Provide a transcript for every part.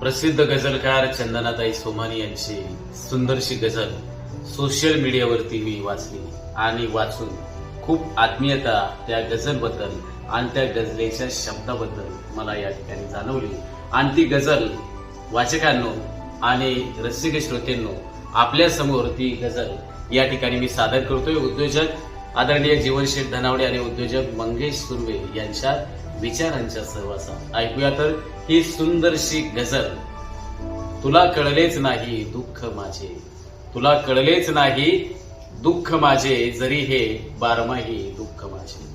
प्रसिद्ध गझलकार चंदनाताई सोमानी यांची? सुंदरशी गझल. सोशल मीडियावरती मी वाचली आणि वाचून खूप आत्मीयता त्या गझलबद्दल आणि त्या गझलेच्या शब्दाबद्दल मला या ठिकाणी जाणवली. आणि ती गझल वाचकांनो आणि रसिक श्रोतेंनो आपल्यासमोर ती गझल या ठिकाणी मी सादर करतोय. उद्योजक आदरणीय जीवनशेठ धनावडे आणि उद्योजक मंगेश सुर्वे यांच्या विचारांच्या सहवासात. ऐकूया तर ही सुंदरशी गझल. तुला कळलेच नाही दुःख माझे. तुला कळलेच नाही दुःख माझे जरी हे बारमाही दुःख माझे.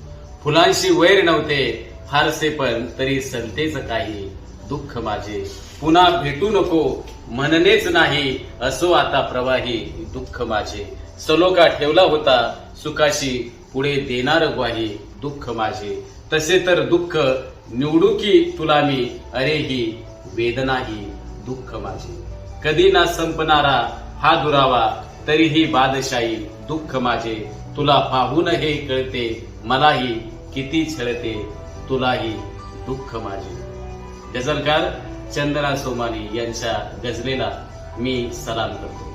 फुलांशी वैर नव्हते फारसे पण तरी सलतेच काही दुःख माझे. पुन्हा भेटू नको म्हणणेच नाही असो आता प्रवाही दुःख माझे. सलोका ठेवला होता सुखाशी पुढे देणार ग्वाही दुःख माझे. तसे तर दुःख निवडू की तुला मी अरे ही वेदना ही दुःख माझे. कधी ना संपणारा हा दुरावा तरीही बादशाही दुःख माझे. तुला पाहून हे कळते मलाही किती छळते तुलाही दुःख माझे. गझलकार चंदना सोमानी यांच्या गझलेला मी सलाम करतो.